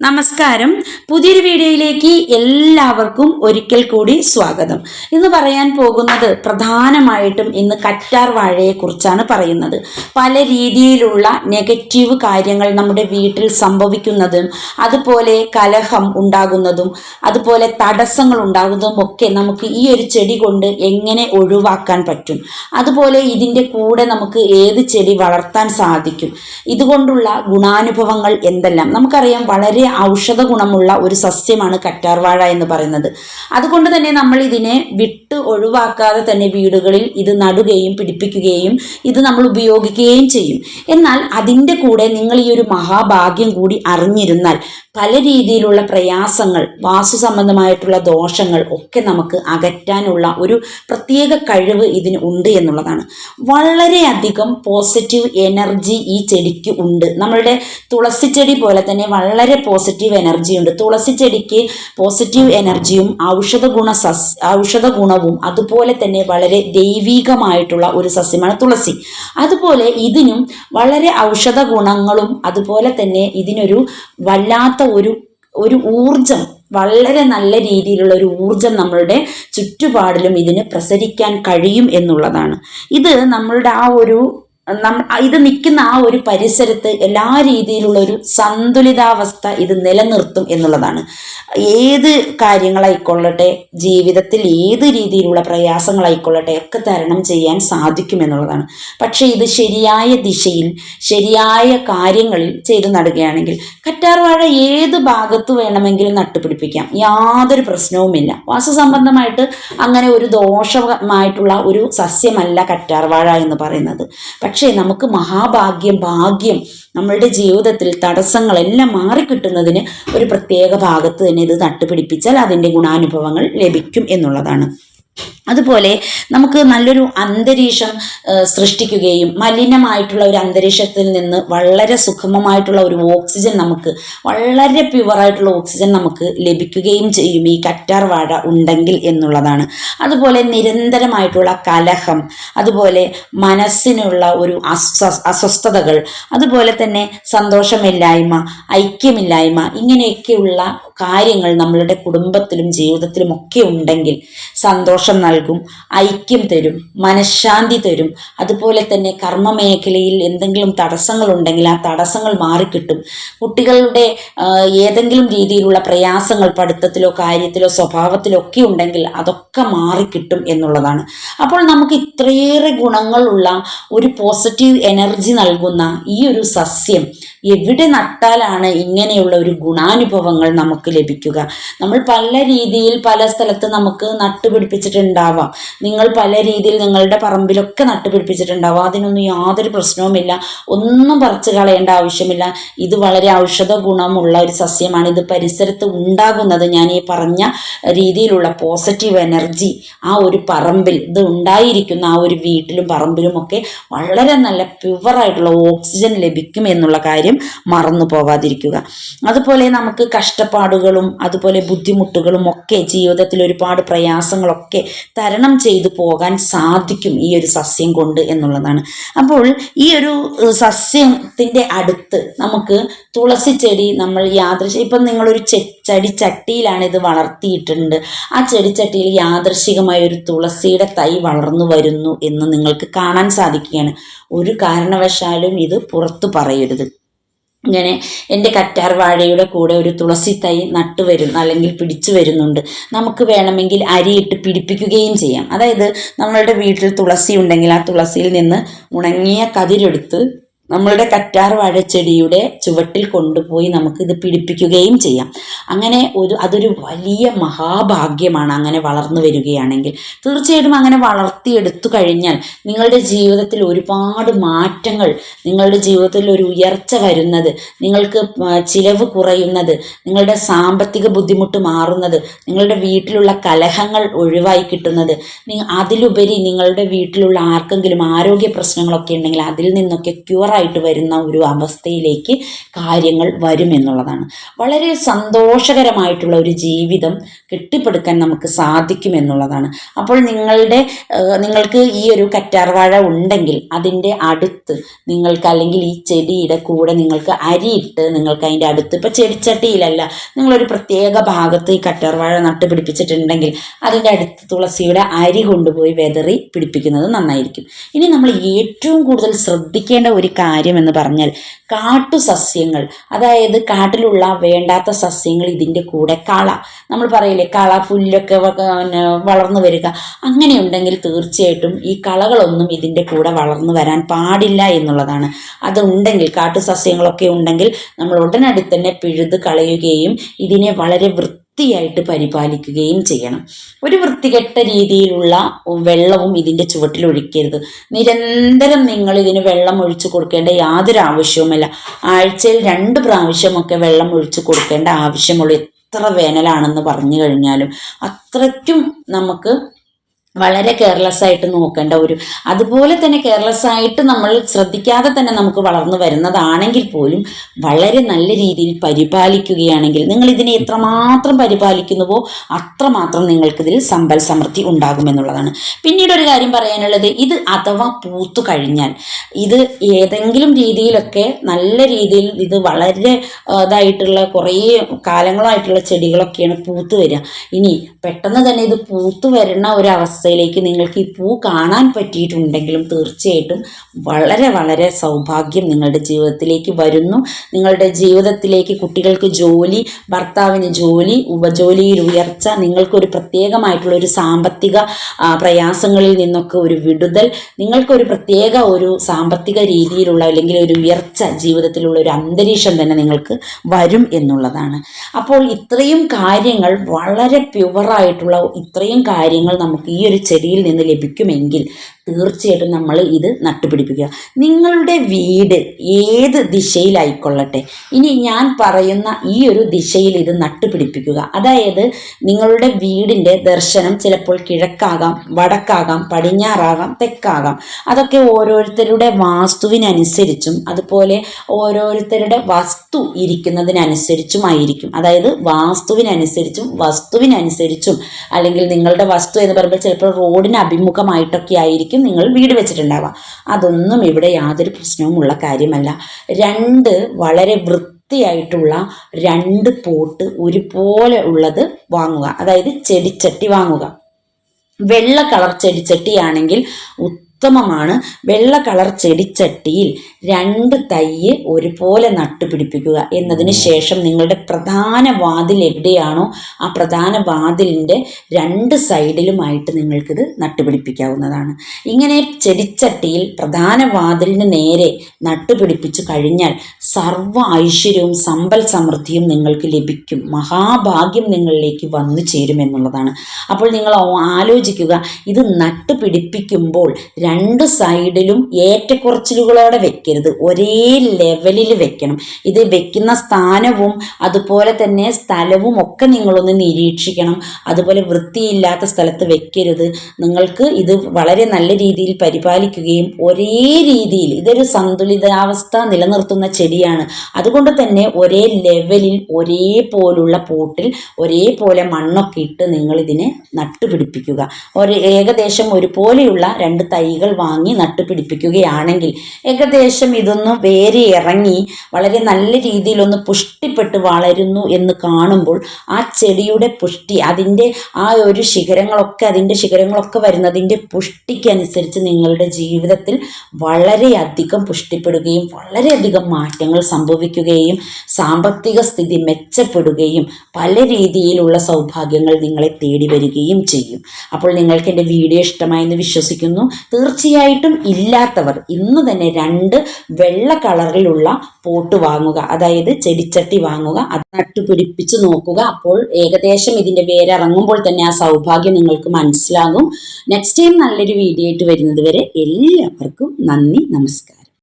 നമസ്കാരം. പുതിയൊരു വീഡിയോയിലേക്ക് എല്ലാവർക്കും ഒരിക്കൽ കൂടി സ്വാഗതം. ഇന്ന് പറയാൻ പോകുന്നത് പ്രധാനമായിട്ടും ഇന്ന് കറ്റാർ വാഴയെക്കുറിച്ചാണ് പറയുന്നത്. പല രീതിയിലുള്ള നെഗറ്റീവ് കാര്യങ്ങൾ നമ്മുടെ വീട്ടിൽ സംഭവിക്കുന്നതും അതുപോലെ കലഹം ഉണ്ടാകുന്നതും അതുപോലെ തടസ്സങ്ങൾ ഉണ്ടാകുന്നതും ഒക്കെ നമുക്ക് ഈ ഒരു ചെടി കൊണ്ട് എങ്ങനെ ഒഴിവാക്കാൻ പറ്റും? അതുപോലെ ഇതിന്റെ കൂടെ നമുക്ക് ഏത് ചെടി വളർത്താൻ സാധിക്കും? ഇതുകൊണ്ടുള്ള ഗുണാനുഭവങ്ങൾ എന്തെല്ലാം? നമുക്കറിയാം വളരെ ഔഷധ ഗുണമുള്ള ഒരു സസ്യമാണ് കറ്റാർവാഴ എന്ന് പറയുന്നത്. അതുകൊണ്ട് തന്നെ നമ്മൾ ഇതിനെ വിട്ട് ഒഴിവാക്കാതെ തന്നെ വീടുകളിൽ ഇത് നടുകയും പിടിപ്പിക്കുകയും ഇത് നമ്മൾ ഉപയോഗിക്കുകയും ചെയ്യും. എന്നാൽ അതിന്റെ കൂടെ നിങ്ങൾ ഈ ഒരു മഹാഭാഗ്യം കൂടി അറിഞ്ഞിരുന്നാൽ പല രീതിയിലുള്ള പ്രയാസങ്ങൾ വാസു സംബന്ധമായിട്ടുള്ള ദോഷങ്ങൾ ഒക്കെ നമുക്ക് അകറ്റാനുള്ള ഒരു പ്രത്യേക കഴിവ് ഇതിന് ഉണ്ട് എന്നുള്ളതാണ്. വളരെയധികം പോസിറ്റീവ് എനർജി ഈ ചെടിക്ക് ഉണ്ട്. നമ്മളുടെ തുളസി ചെടി പോലെ തന്നെ വളരെ പോസിറ്റീവ് എനർജി ഉണ്ട് തുളസി ചെടിക്ക് പോസിറ്റീവ് എനർജിയും ഔഷധ ഗുണ സസ് ഔഷധ ഗുണവും അതുപോലെ തന്നെ വളരെ ദൈവീകമായിട്ടുള്ള ഒരു സസ്യമാണ് തുളസി. അതുപോലെ ഇതിനും വളരെ ഔഷധ ഗുണങ്ങളും അതുപോലെ തന്നെ ഇതിനൊരു വല്ലാത്ത ഒരു ഒരു ഊർജം വളരെ നല്ല രീതിയിലുള്ള ഒരു ഊർജം നമ്മളുടെ ചുറ്റുപാടിലും ഇതിന് പ്രസരിക്കാൻ കഴിയും എന്നുള്ളതാണ്. ഇത് നമ്മളുടെ ആ ഒരു ഇത് നിൽക്കുന്ന ആ ഒരു പരിസരത്ത് എല്ലാ രീതിയിലുള്ള ഒരു സന്തുലിതാവസ്ഥ ഇത് നിലനിർത്തും എന്നുള്ളതാണ്. ഏത് കാര്യങ്ങളായിക്കൊള്ളട്ടെ ജീവിതത്തിൽ ഏത് രീതിയിലുള്ള പ്രയാസങ്ങളായിക്കൊള്ളട്ടെ ഒക്കെ തരണം ചെയ്യാൻ സാധിക്കും എന്നുള്ളതാണ്. പക്ഷേ ഇത് ശരിയായ ദിശയിൽ ശരിയായ കാര്യങ്ങളിൽ ചെയ്തു നടുകയാണെങ്കിൽ കറ്റാർവാഴ ഏത് ഭാഗത്ത് വേണമെങ്കിലും നട്ടുപിടിപ്പിക്കാം. യാതൊരു പ്രശ്നവുമില്ല. വാസസംബന്ധമായിട്ട് അങ്ങനെ ഒരു ദോഷമായിട്ടുള്ള ഒരു സസ്യമല്ല കറ്റാർവാഴ എന്ന് പറയുന്നത്. പക്ഷേ നമുക്ക് മഹാഭാഗ്യം ഭാഗ്യം നമ്മളുടെ ജീവിതത്തിൽ തടസ്സങ്ങളെല്ലാം മാറിക്കിട്ടുന്നതിന് ഒരു പ്രത്യേക ഭാഗത്ത് തന്നെ ഇത് നട്ടുപിടിപ്പിച്ചാൽ അതിന്റെ ഗുണാനുഭവങ്ങൾ ലഭിക്കും എന്നുള്ളതാണ്. അതുപോലെ നമുക്ക് നല്ലൊരു അന്തരീക്ഷം സൃഷ്ടിക്കുകയും മലിനമായിട്ടുള്ള ഒരു അന്തരീക്ഷത്തിൽ നിന്ന് വളരെ സുഗമമായിട്ടുള്ള ഒരു ഓക്സിജൻ നമുക്ക് വളരെ പ്യുവറായിട്ടുള്ള ഓക്സിജൻ നമുക്ക് ലഭിക്കുകയും ചെയ്യും ഈ കറ്റാർ വാഴ ഉണ്ടെങ്കിൽ എന്നുള്ളതാണ്. അതുപോലെ നിരന്തരമായിട്ടുള്ള കലഹം അതുപോലെ മനസ്സിനുള്ള ഒരു അസ്വ അസ്വസ്ഥതകൾ അതുപോലെ തന്നെ സന്തോഷമില്ലായ്മ ഐക്യമില്ലായ്മ ഇങ്ങനെയൊക്കെയുള്ള കാര്യങ്ങൾ നമ്മളുടെ കുടുംബത്തിലും ജീവിതത്തിലും ഒക്കെ ഉണ്ടെങ്കിൽ സന്തോഷം നൽകും ഐക്യം തരും മനഃശാന്തി തരും. അതുപോലെ തന്നെ കർമ്മ മേഖലയിൽ എന്തെങ്കിലും തടസ്സങ്ങൾ ഉണ്ടെങ്കിൽ ആ തടസ്സങ്ങൾ മാറിക്കിട്ടും. കുട്ടികളുടെ ഏതെങ്കിലും രീതിയിലുള്ള പ്രയാസങ്ങൾ പഠിത്തത്തിലോ കാര്യത്തിലോ സ്വഭാവത്തിലോ ഒക്കെ ഉണ്ടെങ്കിൽ അതൊക്കെ മാറിക്കിട്ടും എന്നുള്ളതാണ്. അപ്പോൾ നമുക്ക് ഇത്രയേറെ ഗുണങ്ങളുള്ള ഒരു പോസിറ്റീവ് എനർജി നൽകുന്ന ഈ ഒരു സസ്യം എവിടെ നട്ടാലാണ് ഇങ്ങനെയുള്ള ഒരു ഗുണാനുഭവങ്ങൾ നമുക്ക് ലഭിക്കുക? നമ്മൾ പല രീതിയിൽ പല സ്ഥലത്ത് നമുക്ക് നട്ടുപിടിപ്പിച്ചിട്ടുണ്ടാവാം നിങ്ങൾ പല രീതിയിൽ നിങ്ങളുടെ പറമ്പിലൊക്കെ നട്ടുപിടിപ്പിച്ചിട്ടുണ്ടാവാം. അതിനൊന്നും യാതൊരു പ്രശ്നവുമില്ല. ഒന്നും പറിച്ചു കളയേണ്ട ആവശ്യമില്ല. ഇത് വളരെ ഔഷധ ഗുണമുള്ള ഒരു സസ്യമാണ്. ഇത് പരിസരത്ത് ഉണ്ടാകുന്നത് ഞാൻ ഈ പറഞ്ഞ രീതിയിലുള്ള പോസിറ്റീവ് എനർജി ആ ഒരു പറമ്പിൽ ഇത് ഉണ്ടായിരിക്കുന്ന ആ ഒരു വീട്ടിലും പറമ്പിലും ഒക്കെ വളരെ നല്ല പ്യുവറായിട്ടുള്ള ഓക്സിജൻ ലഭിക്കും എന്നുള്ള കാര്യം മറന്നു പോവാതിരിക്കുക. അതുപോലെ നമുക്ക് കഷ്ടപ്പാടുകളും അതുപോലെ ബുദ്ധിമുട്ടുകളും ഒക്കെ ജീവിതത്തിൽ ഒരുപാട് പ്രയാസങ്ങളൊക്കെ തരണം ചെയ്തു പോകാൻ സാധിക്കും ഈ ഒരു സസ്യം കൊണ്ട് എന്നുള്ളതാണ്. അപ്പോൾ ഈ ഒരു സസ്യത്തിന്റെ അടുത്ത് നമുക്ക് തുളസി ചെടി നമ്മൾ യാദൃശ ഇപ്പം നിങ്ങളൊരു ചെ ചെടി ചട്ടിയിലാണ് ഇത് വളർത്തിയിട്ടുണ്ട്. ആ ചെടിച്ചട്ടിയിൽ യാദൃശികമായ ഒരു തുളസിയുടെ തൈ വളർന്നു വരുന്നു എന്ന് നിങ്ങൾക്ക് കാണാൻ സാധിക്കുകയാണ്. ഒരു കാരണവശാലും ഇത് പുറത്തു പറയരുത്. ഇങ്ങനെ എന്റെ കറ്റാർ വാഴയുടെ കൂടെ ഒരു തുളസി തൈ നട്ടു വരുന്നു അല്ലെങ്കിൽ പിടിച്ചു വരുന്നുണ്ട്. നമുക്ക് വേണമെങ്കിൽ അരിയിട്ട് പിടിപ്പിക്കുകയും ചെയ്യാം. അതായത് നമ്മളുടെ വീട്ടിൽ തുളസി ഉണ്ടെങ്കിൽ ആ തുളസിയിൽ നിന്ന് ഉണങ്ങിയ കതിരെടുത്ത് നമ്മളുടെ കറ്റാർ വാഴച്ചെടിയുടെ ചുവട്ടിൽ കൊണ്ടുപോയി നമുക്ക് ഇത് പിടിപ്പിക്കുകയും ചെയ്യാം. അങ്ങനെ ഒരു അതൊരു വലിയ മഹാഭാഗ്യമാണ് അങ്ങനെ വളർന്നു വരികയാണെങ്കിൽ. തീർച്ചയായിട്ടും അങ്ങനെ വളർത്തിയെടുത്തു കഴിഞ്ഞാൽ നിങ്ങളുടെ ജീവിതത്തിൽ ഒരുപാട് മാറ്റങ്ങൾ നിങ്ങളുടെ ജീവിതത്തിൽ ഒരു ഉയർച്ച വരുന്നത് നിങ്ങൾക്ക് ചിലവ് കുറയുന്നത് നിങ്ങളുടെ സാമ്പത്തിക ബുദ്ധിമുട്ട് മാറുന്നത് നിങ്ങളുടെ വീട്ടിലുള്ള കലഹങ്ങൾ ഒഴിവായി കിട്ടുന്നത് അതിലുപരി നിങ്ങളുടെ വീട്ടിലുള്ള ആർക്കെങ്കിലും ആരോഗ്യ പ്രശ്നങ്ങളൊക്കെ ഉണ്ടെങ്കിൽ അതിൽ നിന്നൊക്കെ ക്യൂർ കറ്റാറായിട്ട് വരുന്ന ഒരു അവസ്ഥയിലേക്ക് കാര്യങ്ങൾ വരുമെന്നുള്ളതാണ് വളരെ സന്തോഷകരമായിട്ടുള്ള ഒരു ജീവിതം കെട്ടിപ്പടുക്കാൻ നമുക്ക് സാധിക്കുമെന്നുള്ളതാണ് അപ്പോൾ നിങ്ങളുടെ നിങ്ങൾക്ക് ഈ ഒരു കറ്റാർവാഴ ഉണ്ടെങ്കിൽ അതിന്റെ അടുത്ത് നിങ്ങൾക്ക് അല്ലെങ്കിൽ ഈ ചെടിയുടെ കൂടെ നിങ്ങൾക്ക് അരിയിട്ട് നിങ്ങൾക്ക് അതിന്റെ അടുത്ത് ഇപ്പോൾ ചെടിച്ചട്ടിയിലല്ല നിങ്ങളൊരു പ്രത്യേക ഭാഗത്ത് ഈ കറ്റാർവാഴ നട്ട് പിടിപ്പിച്ചിട്ടുണ്ടെങ്കിൽ അതിന്റെ അടുത്ത് തുളസിയുടെ അരി കൊണ്ടുപോയി വെതറി പിടിപ്പിക്കുന്നത് നന്നായിരിക്കും. ഇനി നമ്മൾ ഏറ്റവും കൂടുതൽ ശ്രദ്ധിക്കേണ്ട ഒരു കാര്യം എന്ന് പറഞ്ഞാൽ കാട്ടു സസ്യങ്ങൾ അതായത് കാട്ടിലുള്ള വേണ്ടാത്ത സസ്യങ്ങൾ ഇതിന്റെ കൂടെ കള. നമ്മൾ പറയില്ലേ കള പുല്ലൊക്കെ വളർന്നു വരിക. അങ്ങനെയുണ്ടെങ്കിൽ തീർച്ചയായിട്ടും ഈ കളകളൊന്നും ഇതിന്റെ കൂടെ വളർന്നു വരാൻ പാടില്ല എന്നുള്ളതാണ്. അതുണ്ടെങ്കിൽ കാട്ടു സസ്യങ്ങളൊക്കെ ഉണ്ടെങ്കിൽ നമ്മൾ ഉടനടി തന്നെ പിഴുത് കളയുകയും ഇതിനെ വളരെ വൃത്തിയായിട്ട് പരിപാലിക്കുകയും ചെയ്യണം. ഒരു വൃത്തികെട്ട രീതിയിലുള്ള വെള്ളവും ഇതിന്റെ ചുവട്ടിൽ ഒഴിക്കരുത്. നിരന്തരം നിങ്ങൾ ഇതിന് വെള്ളം ഒഴിച്ചു കൊടുക്കേണ്ട യാതൊരു ആവശ്യവുമല്ല. ആഴ്ചയിൽ രണ്ട് പ്രാവശ്യമൊക്കെ വെള്ളം ഒഴിച്ചു കൊടുക്കേണ്ട ആവശ്യമുള്ള. എത്ര വേനലാണെന്ന് പറഞ്ഞു കഴിഞ്ഞാലും അത്രയ്ക്കും നമുക്ക് വളരെ കെയർലെസ് ആയിട്ട് നോക്കേണ്ട ഒരു അതുപോലെ തന്നെ കെയർലെസ് ആയിട്ട് നമ്മൾ ശ്രദ്ധിക്കാതെ തന്നെ നമുക്ക് വളർന്നു വരുന്നതാണെങ്കിൽ പോലും വളരെ നല്ല രീതിയിൽ പരിപാലിക്കുകയാണെങ്കിൽ നിങ്ങൾ ഇതിനെ എത്രമാത്രം പരിപാലിക്കുന്നുവോ അത്രമാത്രം നിങ്ങൾക്കിതിൽ സമ്പൽ സമൃദ്ധി ഉണ്ടാകുമെന്നുള്ളതാണ് പിന്നീട് ഒരു കാര്യം പറയാനുള്ളത് ഇത് അഥവാ പൂത്തു കഴിഞ്ഞാൽ ഇത് ഏതെങ്കിലും രീതിയിലൊക്കെ നല്ല രീതിയിൽ ഇത് വളരെ ഇതായിട്ടുള്ള കുറേ കാലങ്ങളായിട്ടുള്ള ചെടികളൊക്കെയാണ് പൂത്ത് വരിക. ഇനി പെട്ടെന്ന് തന്നെ ഇത് പൂത്ത് വരുന്ന ഒരു അവസ്ഥയിലേക്ക് നിങ്ങൾക്ക് ഈ പൂ കാണാൻ പറ്റിയിട്ടുണ്ടെങ്കിലും തീർച്ചയായിട്ടും വളരെ വളരെ സൗഭാഗ്യം നിങ്ങളുടെ ജീവിതത്തിലേക്ക് വരുന്നു. നിങ്ങളുടെ ജീവിതത്തിലേക്ക് കുട്ടികൾക്ക് ജോലി ഭർത്താവിന് ജോലി ഉപജോലിയിൽ ഉയർച്ച നിങ്ങൾക്കൊരു പ്രത്യേകമായിട്ടുള്ള ഒരു സാമ്പത്തിക പ്രയാസങ്ങളിൽ നിന്നൊക്കെ ഒരു വിടുതൽ നിങ്ങൾക്കൊരു പ്രത്യേക ഒരു സാമ്പത്തിക രീതിയിലുള്ള അല്ലെങ്കിൽ ഒരു ഉയർച്ച ജീവിതത്തിലുള്ള ഒരു അന്തരീക്ഷം തന്നെ നിങ്ങൾക്ക് വരും എന്നുള്ളതാണ്. അപ്പോൾ ഇത്രയും കാര്യങ്ങൾ വളരെ പ്യുവറായിട്ടുള്ള ഇത്രയും കാര്യങ്ങൾ നമുക്ക് ഈ ഒരു ചെടിയിൽ നിന്ന് ലഭിക്കുമെങ്കിൽ തീർച്ചയായിട്ടും നമ്മൾ ഇത് നട്ടുപിടിപ്പിക്കുക. നിങ്ങളുടെ വീട് ഏത് ദിശയിലായിക്കൊള്ളട്ടെ. ഇനി ഞാൻ പറയുന്ന ഈ ഒരു ദിശയിൽ ഇത് നട്ടുപിടിപ്പിക്കുക. അതായത് നിങ്ങളുടെ വീടിന്റെ ദർശനം ചിലപ്പോൾ കിഴക്കാകാം വടക്കാകാം പടിഞ്ഞാറാകാം തെക്കാകാം. അതൊക്കെ ഓരോരുത്തരുടെ വാസ്തുവിനനുസരിച്ചും അതുപോലെ ഓരോരുത്തരുടെ വസ്തു ഇരിക്കുന്നതിനനുസരിച്ചുമായിരിക്കും. അതായത് വാസ്തുവിനനുസരിച്ചും വസ്തുവിനനുസരിച്ചും അല്ലെങ്കിൽ നിങ്ങളുടെ വസ്തു എന്ന് പറയുമ്പോൾ ചിലപ്പോൾ റോഡിന് അഭിമുഖമായിട്ടൊക്കെ ആയിരിക്കും നിങ്ങൾ വീട് വെച്ചിട്ടുണ്ടാവുക. അതൊന്നും ഇവിടെ യാതൊരു പ്രശ്നവുമുള്ള കാര്യമല്ല. രണ്ട് വളരെ വൃത്തിയായിട്ടുള്ള രണ്ട് പോട്ട് ഒരുപോലെ ഉള്ളത് വാങ്ങുക. അതായത് ചെടിച്ചട്ടി വാങ്ങുക. വെള്ള കളർ ചെടിച്ചട്ടിയാണെങ്കിൽ ഉത്തമമാണ്. വെള്ള കളർ ചെടിച്ചട്ടിയിൽ രണ്ട് തയ്യ് ഒരുപോലെ നട്ടുപിടിപ്പിക്കുക എന്നതിന് ശേഷം നിങ്ങളുടെ പ്രധാന വാതിൽ എവിടെയാണോ ആ പ്രധാന വാതിലിന്റെ രണ്ട് സൈഡിലുമായിട്ട് നിങ്ങൾക്കിത് നട്ടുപിടിപ്പിക്കാവുന്നതാണ്. ഇങ്ങനെ ചെടിച്ചട്ടിയിൽ പ്രധാന വാതിലിന് നേരെ നട്ടുപിടിപ്പിച്ചു കഴിഞ്ഞാൽ സർവ ഐശ്വര്യവും സമ്പൽ സമൃദ്ധിയും നിങ്ങൾക്ക് ലഭിക്കും. മഹാഭാഗ്യം നിങ്ങളിലേക്ക് വന്നു ചേരുമെന്നുള്ളതാണ് അപ്പോൾ നിങ്ങൾ ആലോചിക്കുക ഇത് നട്ടുപിടിപ്പിക്കുമ്പോൾ രണ്ട് സൈഡിലും ഏറ്റക്കുറച്ചിലുകളോടെ വെക്കരുത്. ഒരേ ലെവലിൽ വെക്കണം. ഇത് വെക്കുന്ന സ്ഥാനവും അതുപോലെ തന്നെ സ്ഥലവും ഒക്കെ നിങ്ങളൊന്ന് നിരീക്ഷിക്കണം. അതുപോലെ വൃത്തിയില്ലാത്ത സ്ഥലത്ത് വെക്കരുത്. നിങ്ങൾക്ക് ഇത് വളരെ നല്ല രീതിയിൽ പരിപാലിക്കുകയും ഒരേ രീതിയിൽ ഇതൊരു സന്തുലിതാവസ്ഥ നിലനിർത്തുന്ന ചെടിയാണ്. അതുകൊണ്ട് തന്നെ ഒരേ ലെവലിൽ ഒരേപോലുള്ള പോട്ടിൽ ഒരേപോലെ മണ്ണൊക്കെ ഇട്ട് നിങ്ങളിതിനെ നട്ടുപിടിപ്പിക്കുക. ഒരു ഏകദേശം ഒരുപോലെയുള്ള രണ്ട് തൈകൾ വാങ്ങി നട്ടുപിടിപ്പിക്കുകയാണെങ്കിൽ ഏകദേശം ഇതൊന്ന് വേര് ഇറങ്ങി വളരെ നല്ല രീതിയിലൊന്ന് പുഷ്ടിപ്പെട്ട് വളരുന്നു എന്ന് കാണുമ്പോൾ ആ ചെടിയുടെ പുഷ്ടി അതിന്റെ ആ ഒരു ശിഖരങ്ങളൊക്കെ അതിന്റെ ശിഖരങ്ങളൊക്കെ വരുന്നതിന്റെ പുഷ്ടിക്കനുസരിച്ച് നിങ്ങളുടെ ജീവിതത്തിൽ വളരെയധികം പുഷ്ടിപ്പെടുകയും വളരെയധികം മാറ്റങ്ങൾ സംഭവിക്കുകയും സാമ്പത്തിക സ്ഥിതി മെച്ചപ്പെടുകയും പല രീതിയിലുള്ള സൗഭാഗ്യങ്ങൾ നിങ്ങളെ തേടി വരികയും ചെയ്യും. അപ്പോൾ നിങ്ങൾക്ക് എന്റെ വീഡിയോ ഇഷ്ടമായെന്ന് വിശ്വസിക്കുന്നു. തീർച്ചയായിട്ടും ഇല്ലാത്തവർ. ഇന്ന് തന്നെ രണ്ട് വെള്ള കളറിലുള്ള പോട്ട് വാങ്ങുക. അതായത് ചെടിച്ചട്ടി വാങ്ങുക. അത് നട്ടുപിടിപ്പിച്ച് നോക്കുക. അപ്പോൾ ഏകദേശം ഇതിന്റെ ഇതിന്റെ വേരിറങ്ങുമ്പോൾ തന്നെ ആ സൗഭാഗ്യം നിങ്ങൾക്ക് മനസ്സിലാകും. നെക്സ്റ്റ് ടൈം നല്ലൊരു വീഡിയോ ആയിട്ട് വരുന്നത് വരെ എല്ലാവർക്കും നന്ദി നമസ്കാരം.